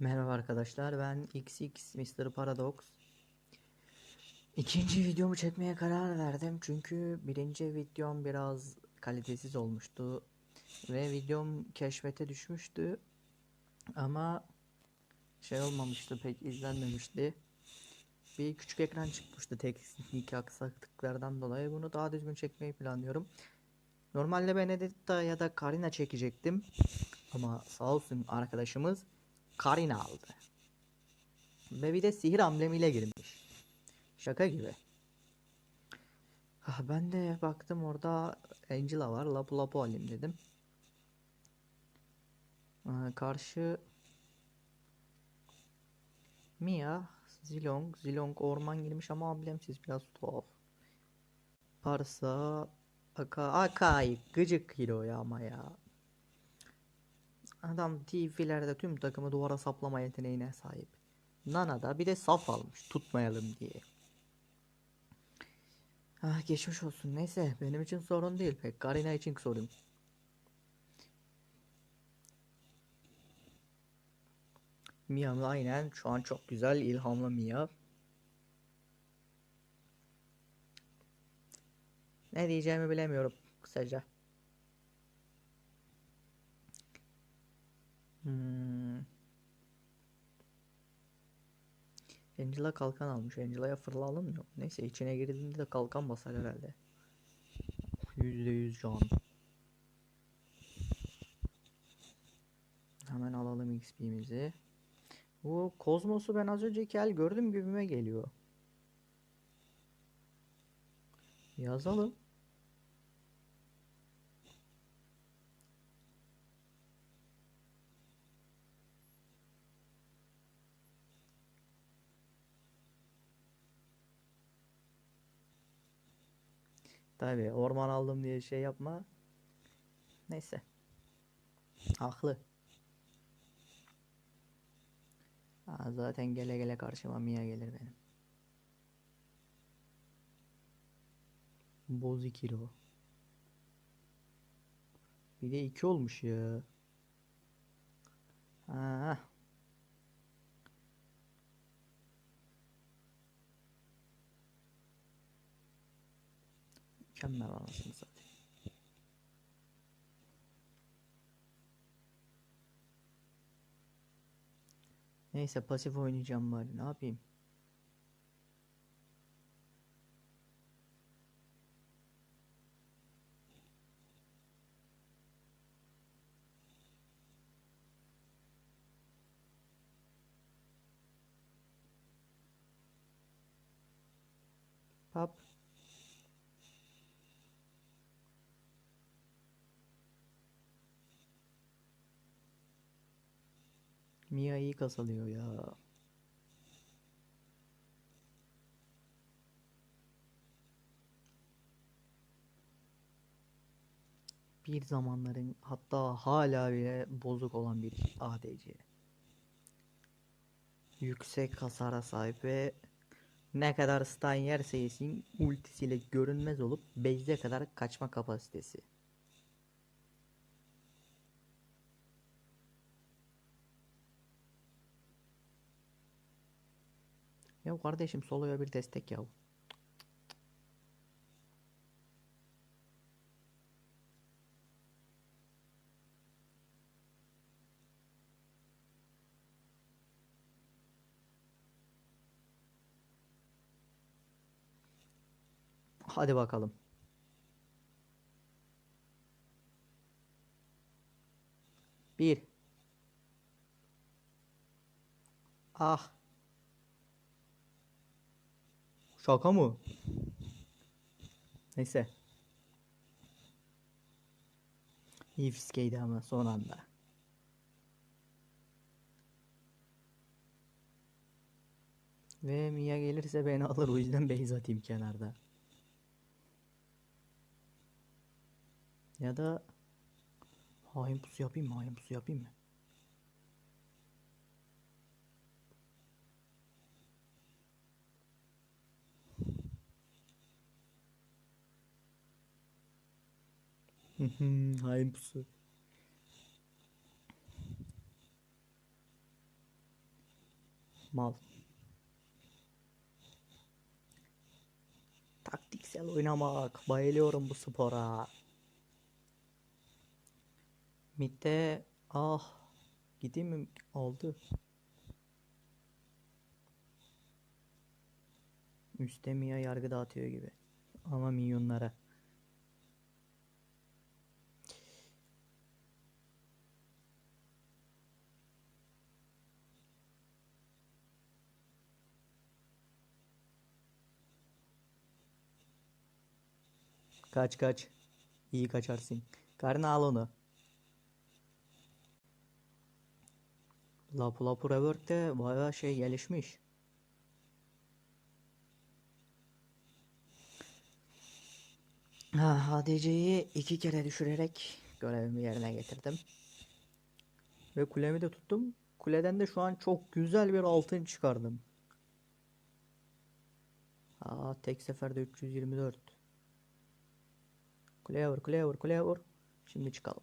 Merhaba arkadaşlar ben XX Mr. Paradox. İkinci videomu çekmeye karar verdim çünkü birinci videom biraz kalitesiz olmuştu ve videom keşfete düşmüştü ama şey olmamıştı pek izlenmemişti. Bir küçük ekran çıkmıştı teknik aksaklıklardan dolayı bunu daha düzgün çekmeyi planlıyorum. Normalde Benedetta ya da Karina çekecektim ama sağ olsun arkadaşımız Karina aldı. Ve bir de sihir amblemiyle girmiş. Şaka gibi. Ah, ben de baktım orada Angela var. Lapu lapu alayım dedim. Aa, karşı Mia, Zilong. Zilong orman girmiş ama amblemsiz biraz tuhaf. Parsa Aka Akai gıcık hero ya ama ya. Adam TF'lerde tüm takımı duvara saplama yeteneğine sahip. Nana da bir de saf almış tutmayalım diye. Ah geçmiş olsun. Neyse benim için sorun değil pek. Karina için sorun. Mia aynen şu an çok güzel ilhamlı Mia. Ne diyeceğimi bilemiyorum kısaca. Angela kalkan almış. Angela'ya fırla alınmıyor. Neyse içine girdiğinde de kalkan basar herhalde. %100 can. Hemen alalım XP'mizi. Bu Kozmos'u ben az önceki el gördüm gibime geliyor. Yazalım. Tabii orman aldım diye şey yapma. Neyse. Haklı. Aa, zaten gele gele karşıma Mia gelir benim. Bozikiro. Bir de iki olmuş ya. Ha. Mükemmel anasını satayım. Neyse pasif oynayacağım bari ne yapayım. Pap. Mia iyi kasalıyor ya. Bir zamanların hatta hala bile bozuk olan bir ADC. Yüksek hasara sahip ve ne kadar stun yerse yesin ultisiyle görünmez olup base'e kadar kaçma kapasitesi. Ya kardeşim soloya bir destek ya. Hadi bakalım. Bir. Ah. Şaka mı? Neyse. İyi fiskeydi ama son anda. Ve Mia gelirse beni alır o yüzden base atayım kenarda. Ya da hain pusu yapayım mı? Hain pusu yapayım mı? Hain pusu. Mal. Taktiksel oynamak. Bayılıyorum bu spora. Mid'de ah gideyim mi? Oldu. Üste Mia yargı dağıtıyor gibi. Ama minyonlara. Kaç kaç. İyi kaçarsın. Karnı al onu. Lapu Lapu Rework de bayağı şey gelişmiş. Ha, ADC'yi iki kere düşürerek görevimi yerine getirdim. Ve kulemi de tuttum. Kuleden de şu an çok güzel bir altın çıkardım. Aa, tek seferde 324. Kuleye vur, kuleye vur, kuleye vur. Şimdi çıkalım.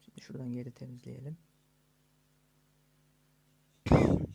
Şimdi şuradan geri temizleyelim.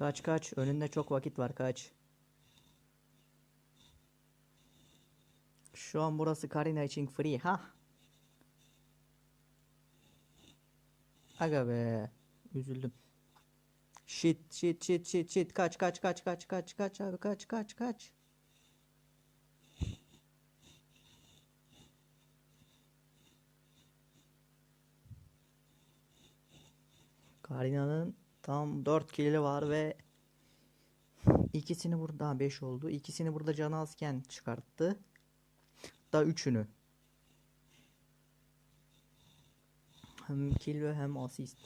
Kaç kaç. Önünde çok vakit var kaç. Şu an burası Karina için free. Ha. Aga be. Üzüldüm. Shit shit shit shit shit. Kaç kaç kaç kaç kaç kaç abi kaç kaç kaç. Karina'nın tam 4 kili var ve ikisini burada 5 oldu. İkisini burada canı azken çıkarttı. Da üçünü. Hem kill ve hem asist.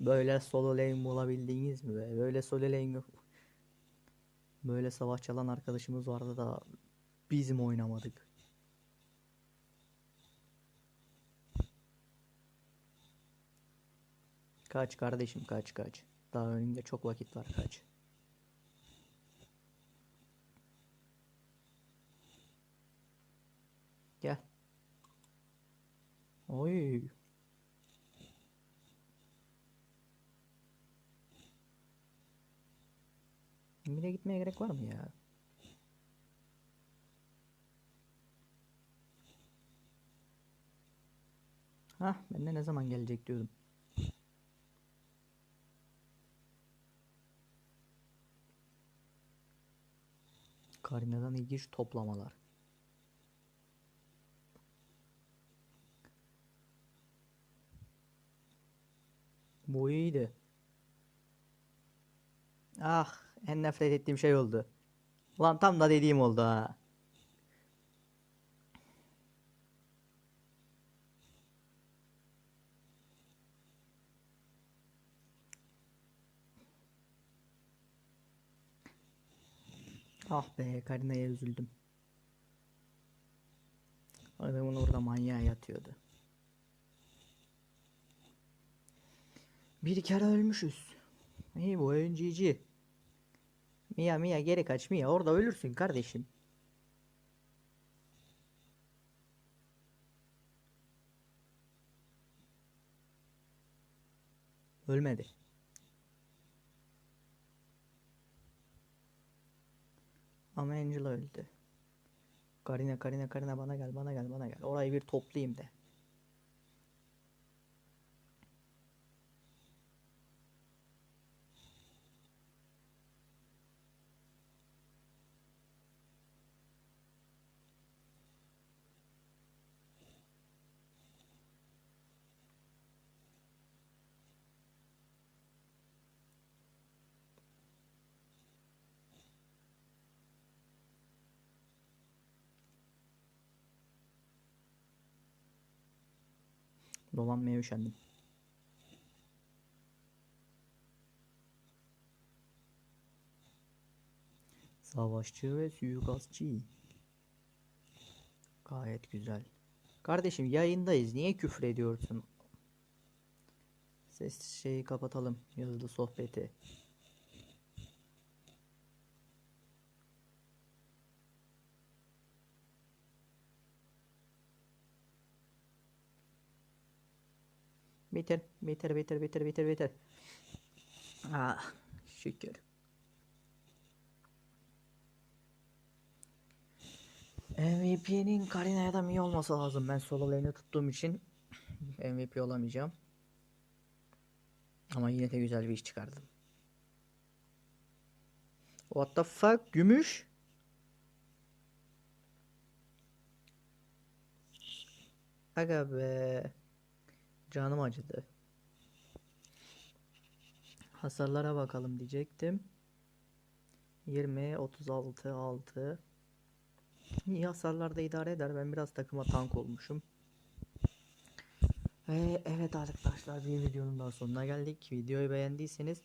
Böyle solo lane bulabildiğiniz mi? Böyle solo lane Böyle savaş çalan arkadaşımız vardı da bizim oynamadık. Kaç kardeşim kaç kaç. Daha önünde çok vakit var kaç. Gel. Oy. Mine gitmeye gerek var mı ya? Hah ben de ne zaman gelecek diyordum. Karina'dan ilginç toplamalar. Bu iyiydi. Ah en nefret ettiğim şey oldu. Ulan tam da dediğim oldu ha. Ah be Karina'ya üzüldüm. Adamın orada manyağı yatıyordu. Bir kere ölmüşüz. İyi bu oyun. Mia Mia geri kaç Mia orada ölürsün kardeşim. Ölmedi. Ama Angela öldü. Karina Karina Karina bana gel bana gel bana gel. Orayı bir toplayayım de. Dolanmaya üşendim. Savaşçı ve suikastçı. Gayet güzel. Kardeşim yayındayız. Niye küfür ediyorsun? Ses şeyi kapatalım. Yazılı sohbeti. Bitir, bitir, bitir, bitir, bitir, bitir. Ah, şükür. MVP'nin Karina'ya da iyi olması lazım. Ben solo lane'i tuttuğum için MVP olamayacağım. Ama yine de güzel bir iş çıkardım. What the fuck? Gümüş? Aga be. Canım acıdı. Hasarlara bakalım diyecektim. 20, 36, 6. İyi hasarlarda idare eder. Ben biraz takıma tank olmuşum. Ve evet arkadaşlar bir videonun daha sonuna geldik. Videoyu beğendiyseniz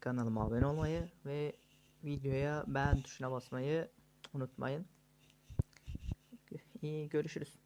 kanalıma abone olmayı ve videoya beğen tuşuna basmayı unutmayın. İyi görüşürüz.